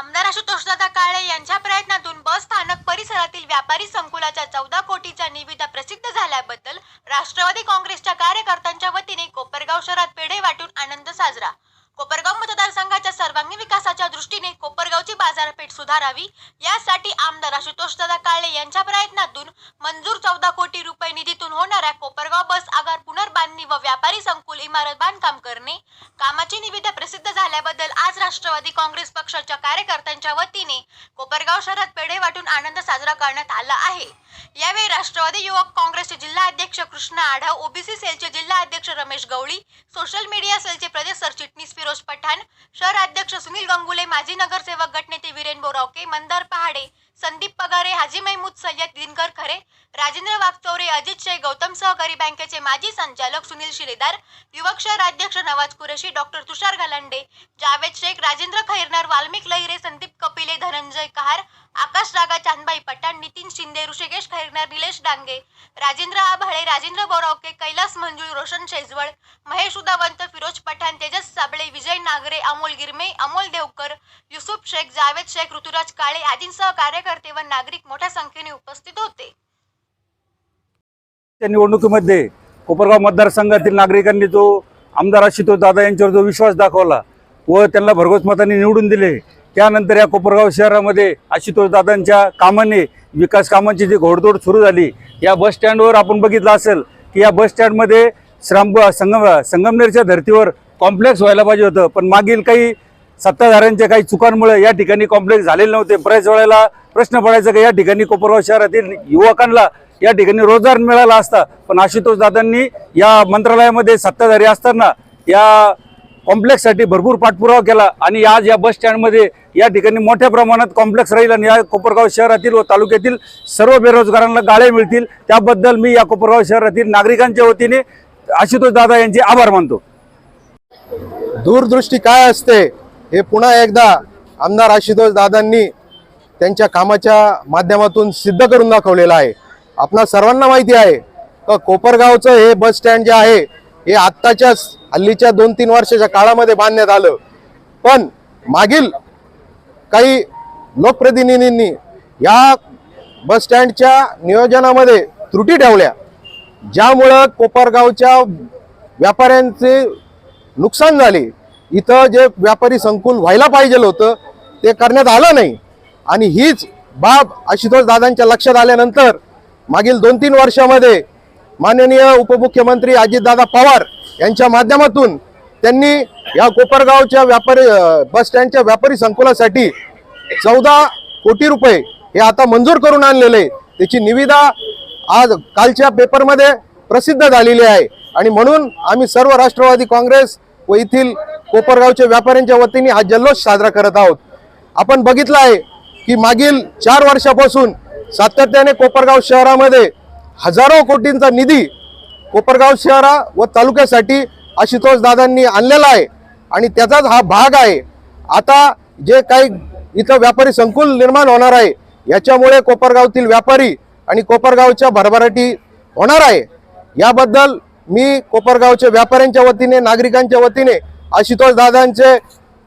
आमदार आशुतोषदादा काळे यांच्या प्रयत्नातून बस स्थानक परिसरातील व्यापारी संकुलाच्या चौदा कोटीचा निविदा प्रसिद्ध झाल्याबद्दल राष्ट्रवादी काँग्रेसच्या कार्यकर्त्यांच्या वतीने कोपरगाव शहरात पेढे वाटून आनंद साजरा. कोपरगाव मतदारसंघाच्या सर्वांगीण विकासाच्या दृष्टीने कोपरगावची बाजारपेठ सुधारावी यासाठी आमदार आशुतोषदादा काळे यांच्या प्रयत्नातून मंजूर चौदा कोटी रुपये निधीतून होणाऱ्या कोपरगाव बस आगार पुनर्बांधणी व व्यापारी संकुल इमारत बांधकाम करणे कामाची निविदा प्रसिद्ध झाल्याबद्दल आज राष्ट्रवादी काँग्रेस पक्षाच्या कार्यकर्त्यांच्या वतीने कोपरगाव शहरात पेढे वाटून आनंद साजरा करण्यात आला आहे. यावेळी राष्ट्रवादी युवक काँग्रेसचे जिल्हा अध्यक्ष कृष्णा आढाव ओबीसी सेलचे जिल्हा अध्यक्ष रमेश गवळी सोशल मीडिया सेलचे प्रदेश सरचिटणीस फिरोज पठाण शहर अध्यक्ष सुनील गंगुले माजी नगरसेवक गटनेते वीरेन बोरावके मंदार पहाडे संदीप पगारे हाजी महमूद सय्यद दिनकर खरे राजेंद्र वागचौरे अजित शेख गौतम सहकारी बँकेचे माजी संचालक सुनील शिलेदार युवक अध्यक्ष नवाज कुरेशी डॉक्टर तुषार गलांडे जावेद शेख राजेंद्र खैरनार वाल्मिक लहिरे संदीप कपिले धनंजय कहार आकाश रागा चांदबाई पठाण नितीन शिंदे ऋषिकेश खैरनार निलेश डांगे राजेंद्र आभाळे राजेंद्र बोरावके कैलास मंजुळ रोशन शेजवळ महेश उदावंत फिरोज पठाण तेजस साबळे विजय नागरे अमोल गिरमे अमोल देवकर युसुफ शेख जावेद शेख ऋतुराज काळे आदींसह कार्यकर्ते व नागरिक मोठ्या संख्येने उपस्थित होते. त्या निवडणुकीमध्ये कोपरगाव मतदारसंघातील नागरिकांनी जो आमदार आशितोष दादा यांच्यावर जो विश्वास दाखवला व त्यांना भरघोस मतांनी निवडून दिले त्यानंतर या कोपरगाव शहरामध्ये आशुतोषदादांच्या कामाने विकास कामांची जी घोडदौड सुरू झाली या बस स्टँडवर आपण बघितलं असेल की या बस स्टँडमध्ये श्राम संगम संगमनेरच्या धर्तीवर कॉम्प्लेक्स व्हायला पाहिजे होतं. पण मागील काही सत्ताधाऱ्यांच्या काही चुकांमुळे या ठिकाणी कॉम्प्लेक्स झालेले नव्हते. बऱ्याच वेळेला प्रश्न पडायचा की या ठिकाणी कोपरगाव शहरातील युवकांना या ठिकाणी रोजगार मिळाला असता. पण आशुतोष दादांनी या मंत्रालयामध्ये सत्ताधारी असताना या कॉम्प्लेक्ससाठी भरपूर पाठपुरावा केला आणि आज या बस स्टँडमध्ये या ठिकाणी मोठ्या प्रमाणात कॉम्प्लेक्स राहील आणि या कोपरगाव शहरातील व तालुक्यातील सर्व बेरोजगारांना गाळे मिळतील. त्याबद्दल मी या कोपरगाव शहरातील नागरिकांच्या वतीने आशुतोष दादा यांचे आभार मानतो. दूरदृष्टी काय असते हे पुन्हा एकदा आमदार आशुतोष दादांनी त्यांच्या कामाच्या माध्यमातून सिद्ध करून दाखवलेलं आहे. आपणा सर्वांना माहिती आहे कोपरगावचं हे बस स्टँड जे आहे हे आत्ताच्या हल्लीच्या दोन तीन वर्षाच्या काळामध्ये बांधण्यात आलं. पण मागील काही लोकप्रतिनिधींनी या बस स्टँडच्या नियोजनामध्ये त्रुटी ठेवल्या. ज्यामुळं कोपरगावच्या व्यापाऱ्यांचे नुकसान झाले. इथं जे व्यापारी संकुल व्हायला पाहिजे होतं ते करण्यात आलं नाही. आणि हीच बाब आशुतोष दादांच्या लक्षात आल्यानंतर मागील दोन तीन वर्षामध्ये माननीय उपमुख्यमंत्री अजितदादा पवार यांच्या माध्यमातून त्यांनी या कोपरगावच्या व्यापारी बस स्टँडच्या व्यापारी संकुलासाठी चौदा कोटी रुपये हे आता मंजूर करून आणलेले. त्याची निविदा आज कालच्या पेपरमध्ये प्रसिद्ध झालेली आहे. आणि म्हणून आम्ही सर्व राष्ट्रवादी काँग्रेस व येथील कोपरगावच्या व्यापाऱ्यांच्या वतीने हा जल्लोष साजरा करत आहोत. आपण बघितलं आहे की मागील चार वर्षापासून सातत्याने कोपरगाव शहरामध्ये हजारो कोटींचा निधी कोपरगाव शहरा व तालुक्यासाठी आशुतोष दादांनी आणलेला आहे आणि त्याचाच हा भाग आहे. आता जे काही इथं व्यापारी संकुल निर्माण होणार आहे याच्यामुळे कोपरगावतील व्यापारी आणि कोपरगावच्या भरभराटी होणार आहे. याबद्दल मी कोपरगावच्या व्यापाऱ्यांच्या वतीने नागरिकांच्या वतीने आशुतोष दादांचे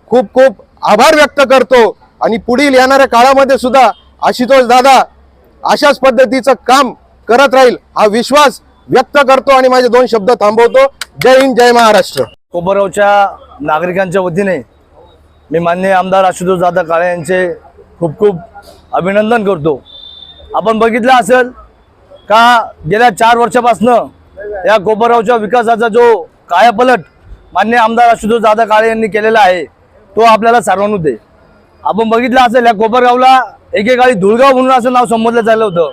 खूप खूप आभार व्यक्त करतो आणि पुढील येणाऱ्या काळामध्ये सुद्धा आशुतोष दादा अशाच पद्धतीचं काम करत राहील हा विश्वास व्यक्त करतो आणि माझे दोन शब्द थांबवतो. जय हिंद जय महाराष्ट्र. कोपरगावच्या नागरिकांच्या वतीने मी मान्य आमदार आशुतोष दादा काळे यांचे खूप खूप अभिनंदन करतो. आपण बघितलं असेल का गेल्या चार वर्षापासनं या कोपरगावच्या विकासाचा जो कायापलट मान्य आमदार आशुतोष दादा काळे यांनी केलेला आहे तो आपल्याला सर्वांना दे आपण बघितलं असेल या कोपरगावला एकेकाळी धुळगाव म्हणून असं नाव संबोधलं झालं होतं.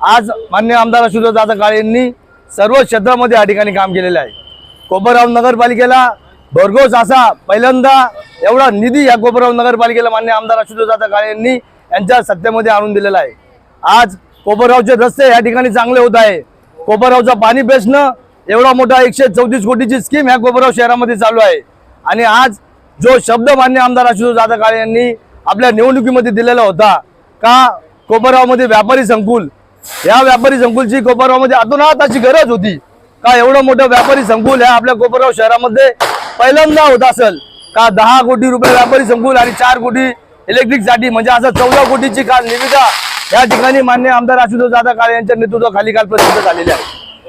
आज मान्य आमदार आशुतोष दादा काळे यांनी सर्व क्षेत्रामध्ये या ठिकाणी काम केलेलं आहे. कोपरराव नगरपालिकेला भरघोस असा पहिल्यांदा एवढा निधी या कोपरराव नगरपालिकेला मान्य आमदार आशुतोष दादा काळे यांनी यांच्या सत्तेमध्ये आणून दिलेला आहे. आज कोपरगावचे रस्ते या ठिकाणी चांगले होत आहे. कोपरगावचा पाणी प्रश्न एवढा मोठा एकशे चौतीस कोटीची स्कीम ह्या कोपरराव शहरामध्ये चालू आहे. आणि आज जो शब्द मान्य आमदार आशुतोष दादा काळे यांनी आपल्या निवडणुकीमध्ये दिलेला होता का कोपरगावमध्ये व्यापारी संकुल या व्यापारी संकुलची कोपरगावमध्ये अतोनात अशी गरज होती. का एवढं मोठं व्यापारी संकुल ह्या आपल्या कोपरगाव शहरामध्ये? पहिल्यांदा होत असेल. का दहा कोटी रुपये व्यापारी संकुल आणि चार कोटी इलेक्ट्रिकसाठी? म्हणजे असं चौदा कोटीची काल निविदा या ठिकाणी मान्य आमदार आशुतोष दादा काळे यांच्या नेतृत्वाखाली काल प्रसिद्ध झालेली आहे.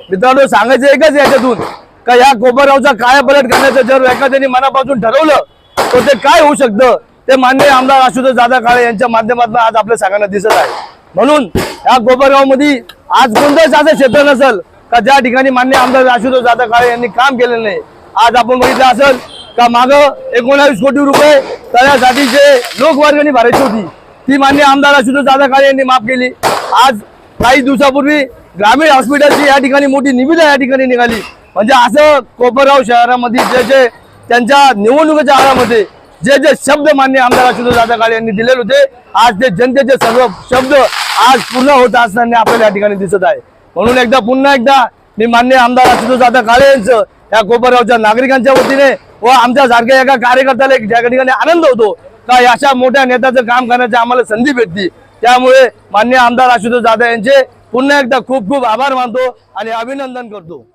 मित्रांनो सांगायचं एकच याच्यातून का या कोपरगावचा कायापलट करण्याचं जर एखाद्याने मनापासून ठरवलं तर ते काय होऊ शकतं? ते मान्य आमदार आशुतोष दादा काळे यांच्या माध्यमातून आज आपल्या सगळ्यांना दिसत आहे. म्हणून या कोपरगावमध्ये आज कोणतंच असं क्षेत्र नसेल का ज्या ठिकाणी मान्य आमदार आशुतोष जाधव काळे यांनी काम केलेलं नाही? आज आपण बघितलं असेल का माग एकोणावीस कोटी रुपये तळ्यासाठी जे लोकवर्गणी भरायची होती. ती मान्य आमदार आशुतोष जाधव काळे यांनी माफ केली. आज काही दिवसापूर्वी ग्रामीण हॉस्पिटलची या ठिकाणी मोठी निविदा या ठिकाणी निघाली. म्हणजे असं कोपरगाव शहरामध्ये जे जे त्यांच्या निवडणुकीच्या आळामध्ये जे जे शब्द मान्य आमदार आशुतोष जाधव काळे यांनी दिलेले होते आज ते जनतेचे सर्व शब्द आज पूर्ण होत असताना आपल्याला या ठिकाणी दिसत आहे. म्हणून एकदा पुन्हा एकदा मी मान्य आमदार आशुतोष दादा काळे यांचं या कोपरगावच्या नागरिकांच्या वतीने व आमच्या सारख्या एका कार्यकर्त्याला एक ज्या ठिकाणी आनंद होतो का अशा मोठ्या नेत्याचं काम करण्याची आम्हाला संधी भेटली. त्यामुळे मान्य आमदार आशुतोष दादा यांचे पुन्हा एकदा खूप खूप आभार मानतो आणि अभिनंदन करतो.